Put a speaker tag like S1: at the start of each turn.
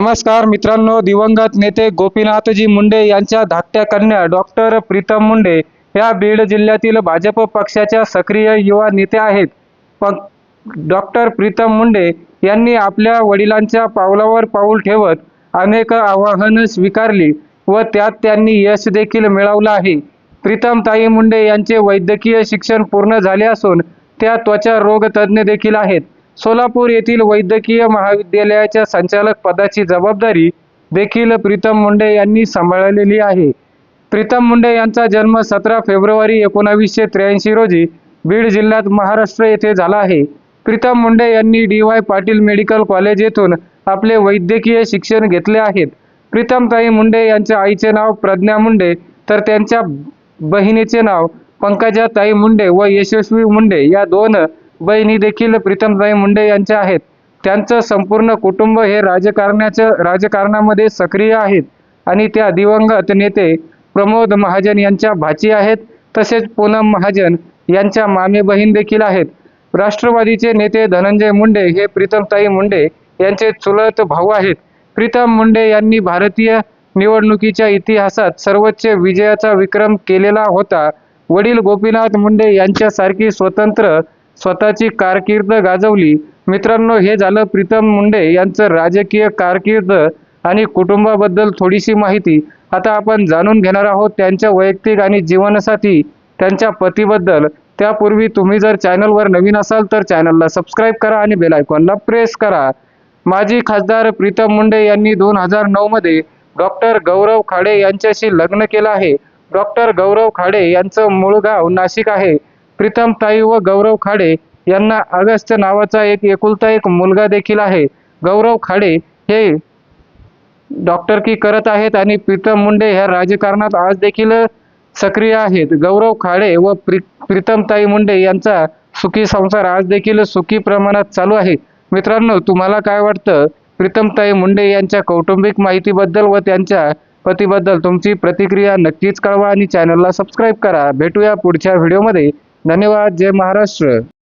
S1: नमस्कार मित्रांनो दिवंगत नेते गोपीनाथजी मुंडे यांच्या धाकट्या कन्या डॉक्टर प्रीतम मुंडे ह्या बीड जिल्ह्यातील भाजप पक्षाच्या सक्रिय युवा नेत्या आहेत. पण डॉक्टर प्रीतम मुंडे यांनी आपल्या वडिलांच्या पावलावर पाऊल ठेवत अनेक आव्हानं स्वीकारली व त्यात त्यांनी यश देखील मिळवलं आहे. प्रीतम ताई मुंडे यांचे वैद्यकीय शिक्षण पूर्ण झाले असून त्या त्वचा रोग तज्ज्ञ देखील आहेत. सोलापूर येथील वैद्यकीय महाविद्यालयाच्या संचालक पदाची जबाबदारी देखील प्रीतम मुंडे यांनी सांभाळलेली आहे. प्रीतम मुंडे यांचा जन्म सतरा फेब्रुवारी एकोणावीसशे त्र्याऐंशी रोजी बीड जिल्ह्यात महाराष्ट्र येथे झाला आहे. प्रीतम मुंडे यांनी D Y Patil medical college येथून आपले वैद्यकीय शिक्षण घेतले आहेत. प्रीतमताई मुंडे यांच्या आईचे नाव प्रज्ञा मुंडे तर त्यांच्या बहिणीचे नाव पंकजाताई मुंडे व यशस्वी मुंडे या दोन बहिणी देखील प्रीतमताई मुंडे यांच्या आहेत. त्यांचं संपूर्ण कुटुंब हे राजकारणाच्या राजकारणामध्ये सक्रिय आहेत. आणि त्या दिवंगत नेते प्रमोद महाजन यांच्या भाची आहेत. तसेच पूनम महाजन यांच्या मामे बहीण देखील आहेत. राष्ट्रवादीचे नेते धनंजय मुंडे हे प्रीतमताई मुंडे यांचे चुलत भाऊ आहेत. प्रीतम मुंडे यांनी भारतीय निवडणुकीच्या इतिहासात सर्वोच्च विजयाचा विक्रम केलेला होता. वडील गोपीनाथ मुंडे यांच्यासारखी स्वतंत्र स्वतःची कारकीर्द गाजवली. मित्रांनो हे झालं प्रीतम मुंडे यांचं राजकीय कारकीर्द आणि कुटुंबाबद्दल थोडीशी माहिती. आता आपण जाणून घेणार आहोत त्यांच्या वैयक्तिक आणि जीवनसाथी त्यांच्या पतीबद्दल. त्यापूर्वी तुम्ही जर चॅनलवर नवीन असाल तर चॅनलला सबस्क्राईब करा आणि बेल आयकॉनला प्रेस करा. माजी खासदार प्रीतम मुंडे यांनी दोन हजार नऊमध्ये डॉक्टर गौरव खाडे यांच्याशी लग्न केलं आहे. डॉक्टर गौरव खाडे यांचं मूळ गाव नाशिक आहे. प्रीतम ताई व गौरव खाडे यांना अगस्त्य नावाचा एक एकुलता एक मुलगा देखील आहे. गौरव खाडे हे डॉक्टरकी करत आहेत आणि प्रीतम मुंडे ह्या राजकारणात आज देखील सक्रिय आहेत. गौरव खाडे व प्री प्रीतमताई मुंडे यांचा सुखी संसार आज देखील सुखी प्रमाणात चालू आहे. मित्रांनो तुम्हाला काय वाटतं? प्रीतमताई मुंडे यांच्या कौटुंबिक माहितीबद्दल व त्यांच्या पतीबद्दल तुमची प्रतिक्रिया नक्कीच कळवा आणि चॅनलला सबस्क्राईब करा. भेटूया पुढच्या व्हिडिओमध्ये ધન્યવાદ જય મહારાષ્ટ્ર.